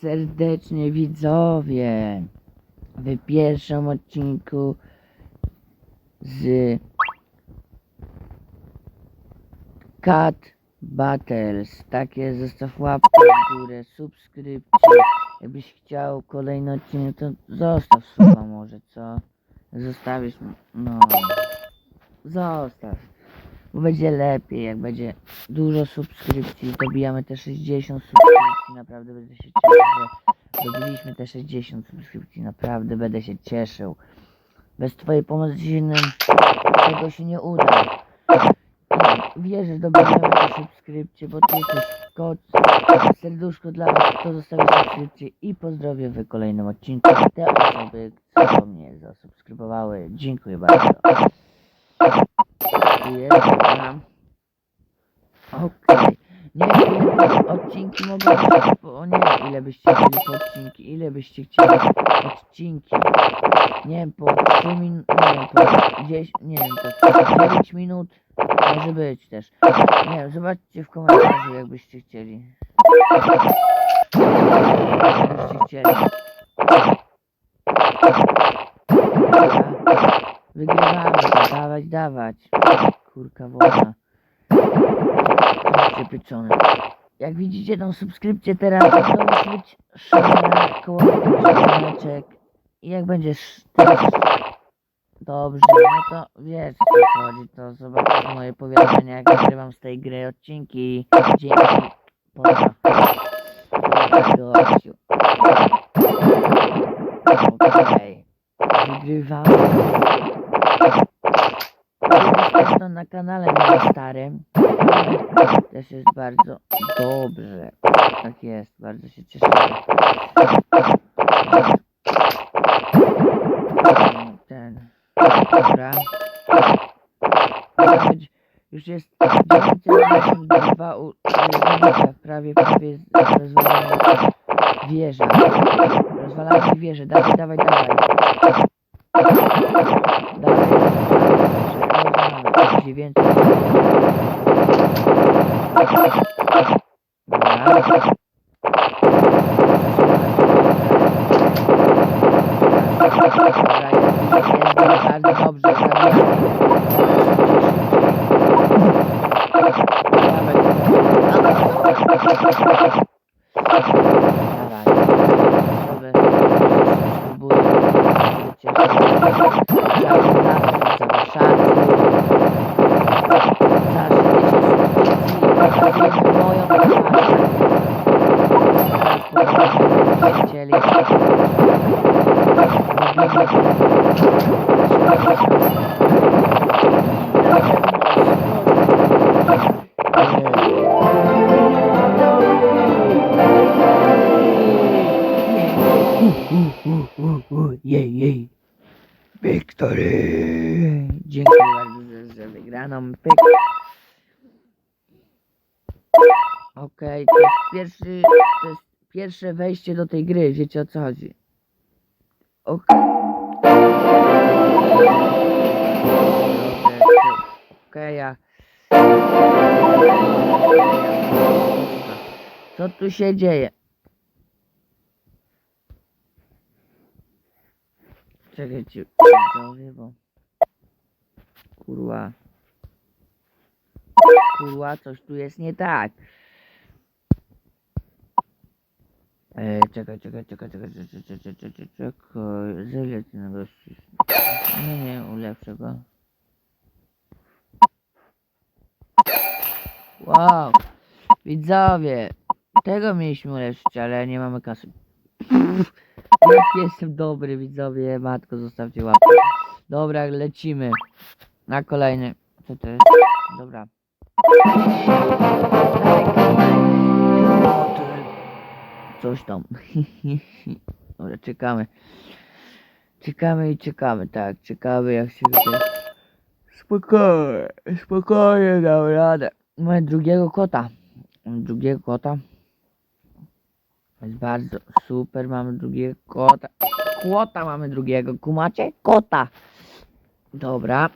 serdecznie widzowie w pierwszym odcinku z Cat Battles. Takie zostaw łapkę w górę, subskrypcję. Jakbyś chciał kolejny odcinek, to zostaw suba może, co? Zostawisz, no... Zostaw. Bo będzie lepiej, jak będzie dużo subskrypcji. Dobijamy te 60 subskrypcji. Naprawdę będę się cieszył, że dobiliśmy te 60 subskrypcji. Naprawdę będę się cieszył. Bez twojej pomocy tego się nie uda. Wierzę, że dobijemy te subskrypcje, bo ty jesteś kot. Serduszko dla was, kto zostawił subskrypcję i pozdrowię w kolejnym odcinku te osoby, co mnie zasubskrybowały. Dziękuję bardzo. Jest, dobra. Okej. Nie wiem, odcinki mogą być, bo nie ile byście chcieli po odcinki, ile byście chcieli odcinki. Nie wiem, po 3 minut, nie wiem, po 10, nie wiem, po 9 minut może być też. Nie wiem, zobaczcie w komentarzu, jakbyście chcieli. Jakbyście chcieli. Wygrywamy dawać, dawać. Kurka wolna. Kurczę pieczone. Jak widzicie tą subskrypcję teraz, to musi być szalona koło dzwoneczek. I jak będziesz teraz dobrze, no to wiesz o co chodzi, to zobaczysz moje powiadomienia, jak nagrywam z tej gry odcinki. Dzięki. Pozdro. Gościu. Okej. Wygrywamy. To na kanale moim starym. Też jest bardzo dobrze. Tak jest, bardzo się cieszę. Ten. Dobra. Już jest 982 u użytkownika, prawie, prawie z- rozwalamy wieżę. Rozwalamy wieżę, dawaj, dawaj. Dawaj, dziewięć. Bardzo dobrze, zabijamy. Jej, jej. Victory! Dziękuję bardzo za, wygraną. Pyk. Okej, to jest pierwszy, to jest pierwsze wejście do tej gry, wiecie o co chodzi. Okej. Okej, ja. Co tu się dzieje? Czekajcie, widzowie, bo... Kurwa. Kurwa, coś tu jest nie tak. E, czekaj, czekaj, czekaj, czekaj, czekaj, czekaj, czekaj, czekaj, zylec na gości. Nie, nie, ulepszę go. Wow, widzowie, tego mieliśmy ulepszyć, ale nie mamy kasy. Jak jestem dobry, widzowie, matko, zostawcie łapkę. Dobra, lecimy na kolejny. Co to jest? Dobra. Coś tam. Dobra, czekamy. Czekamy i czekamy, tak. Czekamy jak się tutaj... Spokojnie, spokojnie dam radę. Mamy drugiego kota. Drugiego kota. Jest bardzo super, mamy drugiego kota. Kota mamy drugiego, kumacie? Kota. Dobra.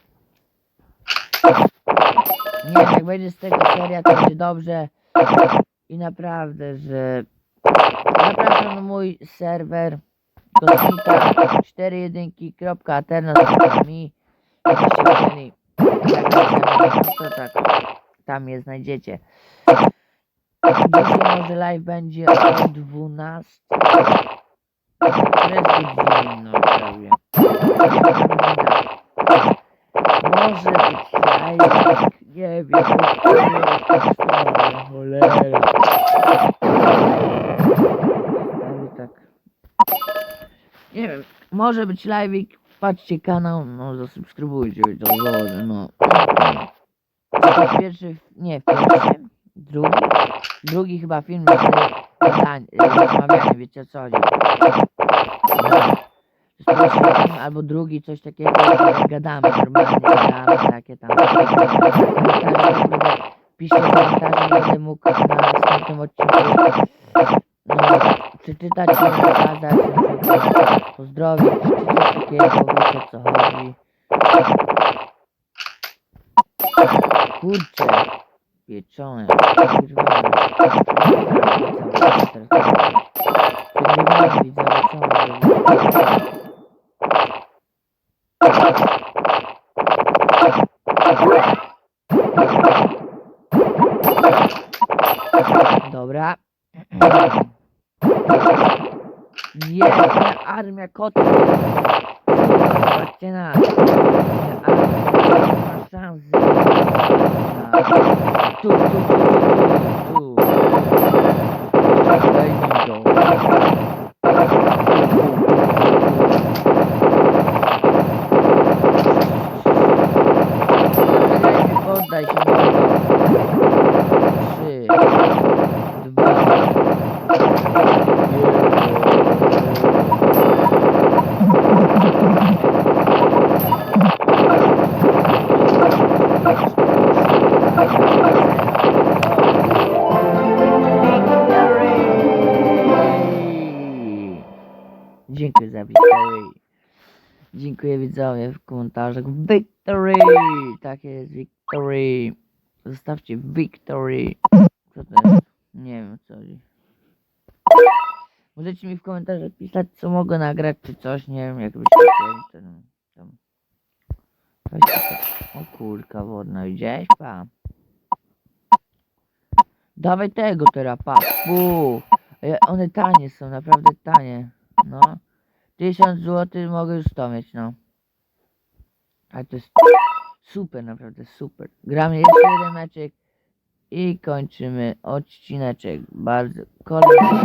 Nie, jak będzie z tego seria, to będzie dobrze. I naprawdę, że zapraszam na mój serwer kosmita41.aternos.mi Jakbyście chcieli zagrać ze mną, to tak, tam je znajdziecie. Dzisiaj może live będzie o 12. Teraz godziny, no prawie. Może być live, nie wiem, cholera. Ale tak. Nie wiem, może być live, patrzcie kanał, no zasubskrybujcie, to zgodę, no. Pierwszy, nie w pierwszy, drugi, drugi chyba film y, rozmawiania, wiecie o co chodzi. No. Film albo drugi, coś takiego, gadamy, normalnie gadamy, takie tam. Komentarze piszcie komentarze, będę mógł na następnym odcinku no, przeczytać, przykład pozdrowić, czy coś takiego, wiecie o co chodzi. Zrobić? Dobra. Moja armia kotów. Patrzcie na. Moja armia nie ma szans. Tu, tu, tu, tu, tu, tu. Daj Dziękuję widzowie w komentarzach. Victory! Tak jest, victory. Zostawcie victory. Co to jest? Nie wiem co chodzi. Możecie mi w komentarzach pisać co mogę nagrać czy coś, nie wiem jakbyście chcieli. To, no, tam. To. O kurka wodna, widziałeś pa? Dawaj tego teraz, pa. Ej, One tanie są, naprawdę tanie. No. 1000 zł mogę już to mieć, no. Ale to jest super, naprawdę super. Gramy jeszcze jeden meczek i kończymy odcineczek. Bardzo kolejny.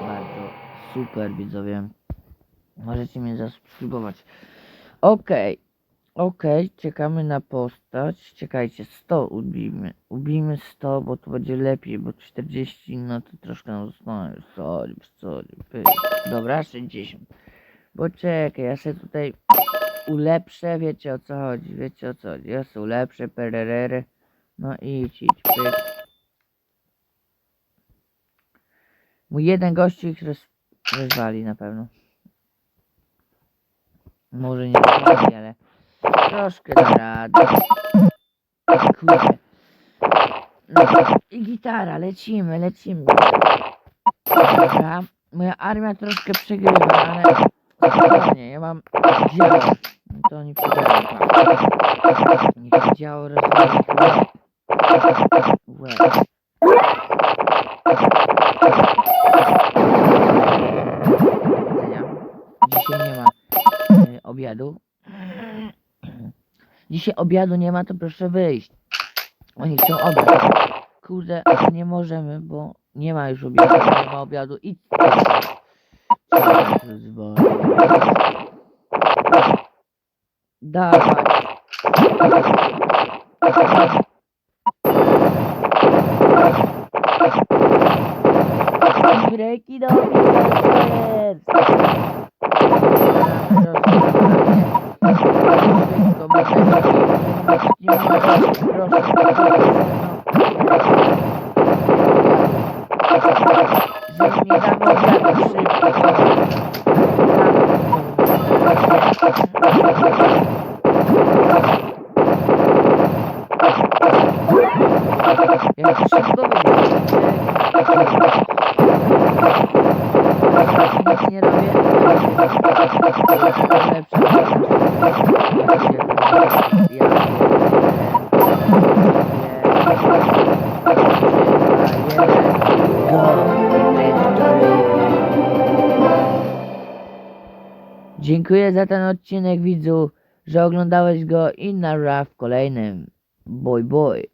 Bardzo super widzowie. Możecie mnie zasubskrybować. Okej. Okej, czekamy na postać. Czekajcie, 100 ubijmy. Ubijmy 100, bo to będzie lepiej, bo 40, no to troszkę nam zostanie. Sorry, sorry. Dobra, 60. Bo czekaj, ja sobie tutaj ulepszę, wiecie o co chodzi, wiecie o co chodzi. Ja sobie ulepszę, pererery. No i idź, idź, pyk. Mój jeden gościu ich roz, rozwali na pewno. Może nie rozwali, ale troszkę da radę. Kurde. No i gitara, lecimy, lecimy. Dobra, moja armia troszkę przegrywa, ale spokojnie, ja mam działo. No to nie przegrają, tak. Niech działo rozwali łeb. Dzisiaj obiadu nie ma, to proszę wyjść. Oni chcą obiad. Kurde, ale nie możemy, bo nie ma już obiadu. Nie ma obiadu. Idź. Dawaj. Breki do Yeah. Dziękuję za ten odcinek widzu, że oglądałeś go i na w kolejnym. Boj boj.